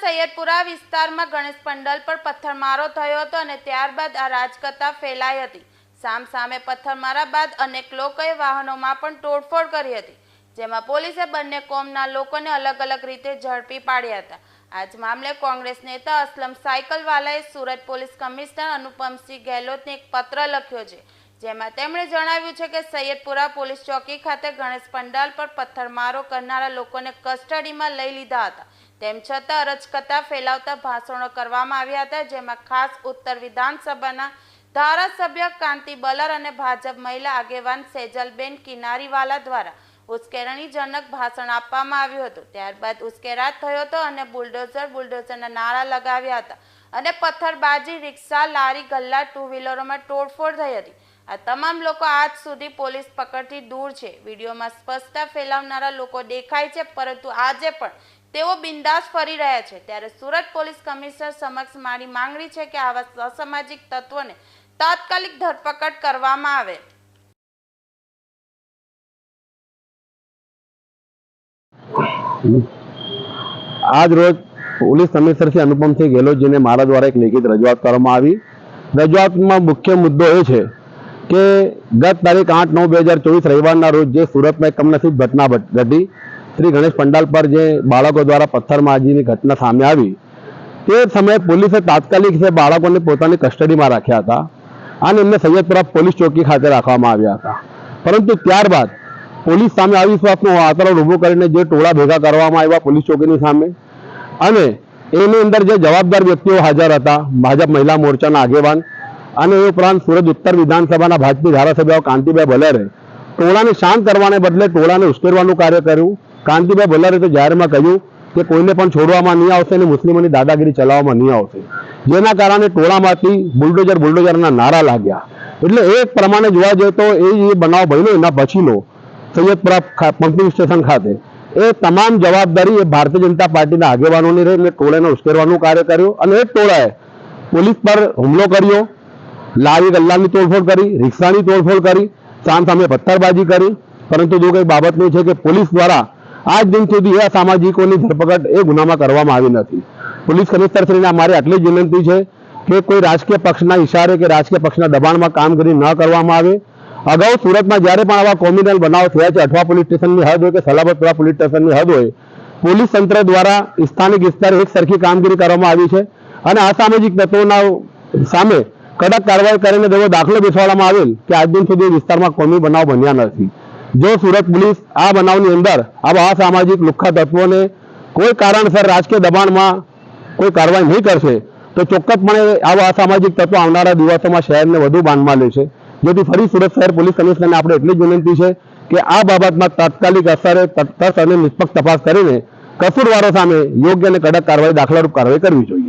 સૈયદપુરા વિસ્તારમાં ગણેશ પંડલ પર પથ્થરમારો થયો હતો અને ત્યારબાદ આ રાજકથા ફેલાઈ હતી. સામ સામે પથ્થરમારા બાદ અનેક લોકોએ વાહનોમાં પણ તોડફોડ કરી હતી, જેમાં પોલીસે બંને કોમના લોકોને અલગ અલગ રીતે ઝડપી પાડ્યા હતા. આજ મામલે કોંગ્રેસ નેતા અસલમ સાયકલવાલાએ સુરત પોલીસ કમિશનર અનુપમસિંહ ગેહલોતને એક પત્ર લખ્યો છે, જેમાં તેમણે જણાવ્યું છે કે સૈયદપુરા પોલીસ ચોકી ખાતે ગણેશ પંડાલ પર પથ્થરમારો કરનારા લોકોને કસ્ટડીમાં લઈ લીધા હતા. તેમ છતાં અરજકતા ફેલાવતા ભાષણો કરવામાં આવ્યા હતા, જેમાં ખાસ ઉત્તર વિધાનસભાના ધારાસભ્ય કાંતિ બલર અને ભાજપ મહિલા આગેવાન સેજલબેન કિનારીવાલા દ્વારા ઉશ્કેરણીજનક ભાષણ આપવામાં આવ્યું હતું. ત્યારબાદ ઉશ્કેરાટ થયો હતો અને બુલડોઝર બુલડોઝરના નારા લગાવ્યા હતા અને પથ્થરબાજી, રિક્ષા, લારી, ગલ્લા ટુ વ્હીલરોમાં તોડફોડ થઈ હતી. આ તમામ લોકો આજ સુધી પોલીસ પકડથી દૂર છે. વિડીયોમાં સ્પષ્ટતા ફેલાવનારા લોકો દેખાય છે, પરંતુ આજે પણ તેઓ બિંદાસ ફરી રહ્યા છે. ત્યારે સુરત પોલીસ કમિશનર સમક્ષ મારી માંગણી છે કે આવા અસામાજિક તત્વોને તાત્કાલિક ધરપકડ કરવામાં આવે. આજ રોજ પોલીસ કમિશનર શ્રી અનુપમસિંહ ગેહલોતજીને મારા દ્વારા એક લેખિત રજૂઆત કરવામાં આવી. રજૂઆતમાં મુખ્ય મુદ્દો એ છે કે ગત તારીખ આઠ નવ બે હજાર ચોવીસ રવિવારના રોજ જે સુરતમાં એક કમનસીબ ઘટના બટ- ઘટી શ્રી ગણેશ પંડાલ પર જે બાળકો દ્વારા પથ્થરમાજીની ઘટના સામે આવી તે સમયે પોલીસે તાત્કાલિક છે બાળકોને પોતાની કસ્ટડીમાં રાખ્યા હતા અને એમને સૈયદપુરા પોલીસ ચોકી ખાતે રાખવામાં આવ્યા હતા પરંતુ ત્યારબાદ પોલીસ સામે અવિશ્વાસનું વાતાવરણ ઊભું કરીને જે ટોળા ભેગા કરવામાં આવ્યા પોલીસ ચોકીની સામે અને એની અંદર જે જવાબદાર વ્યક્તિઓ હાજર હતા, ભાજપ મહિલા મોરચાના આગેવાન અને એ ઉપરાંત સુરત ઉત્તર વિધાનસભાના ભાજપી ધારાસભ્ય કાંતિભાઈ ભલરે ટોળાને શાંત કરવાને બદલે ટોળાને ઉશ્કેરવાનું કાર્ય કર્યું. કાંતિભાઈ ભલરે તો જાહેરમાં કહ્યું કે કોઈને પણ છોડવામાં નહીં આવશે અને મુસ્લિમોની દાદાગીરી ચલાવવામાં નહીં આવશે. જેના કારણે ટોળામાંથી બુલડોઝર બુલડોઝરના નારા લાગ્યા. એટલે એ પ્રમાણે જોવા જઈએ તો એ જે બનાવ બન્યો એના પછીનો સૈયદપુરા પંપિંગ સ્ટેશન ખાતે, એ તમામ જવાબદારી એ ભારતીય જનતા પાર્ટીના આગેવાનોની રહી. એટલે ટોળાને ઉશ્કેરવાનું કાર્ય કર્યું અને એ ટોળાએ પોલીસ પર હુમલો કર્યો. લારી ગલ્લાની તોડફોડ કરી, રિક્ષાની તોડફોડ કરી, સામ સામે પથ્થરબાજી કરી. પરંતુ જો કંઈ બાબતનું છે કે પોલીસ દ્વારા આજ દિન સુધી એ સામાજિકોની ધરપકડ એ ગુનામાં કરવામાં આવી નથી. પોલીસ કમિશનરશ્રીને અમારી આટલી જ વિનંતી છે કે કોઈ રાજકીય પક્ષના ઇશારે કે રાજકીય પક્ષના દબાણમાં કામગીરી ન કરવામાં આવે. અગાઉ સુરતમાં જ્યારે પણ આવા કોમિનલ બનાવ થયા છે, અઠવા પોલીસ સ્ટેશનની હદ હોય કે સલાબતપુરા પોલીસ સ્ટેશનની હદ હોય, પોલીસ તંત્ર દ્વારા સ્થાનિક વિસ્તારે એક સરખી કામગીરી કરવામાં આવી છે. અને અસામાજિક તત્વોના સામે કડક કાર્યવાહી કરીને તેવો દાખલો બેસવામાં આવેલ કે આજ દિન સુધી વિસ્તારમાં કોમી બનાવ બન્યા નથી. જો સુરત પોલીસ આ બનાવની અંદર આવા અસામાજિક લુખ્ખા તત્વોને કોઈ કારણસર રાજકીય દબાણમાં કોઈ કાર્યવાહી નહીં કરશે, તો ચોક્કસપણે આવા અસામાજિક તત્વો આવનારા દિવસોમાં શહેરને વધુ બાંધમાં લેશે. જેથી ફરી સુરત શહેર પોલીસ કમિશનરને આપણે એટલી જ વિનંતી છે કે આ બાબતમાં તાત્કાલિક અસરે તટસ્થ અને નિષ્પક્ષ તપાસ કરીને કસૂરવારો સામે યોગ્ય અને કડક કાર્યવાહી દાખલારૂપ કાર્યવાહી કરવી જોઈએ.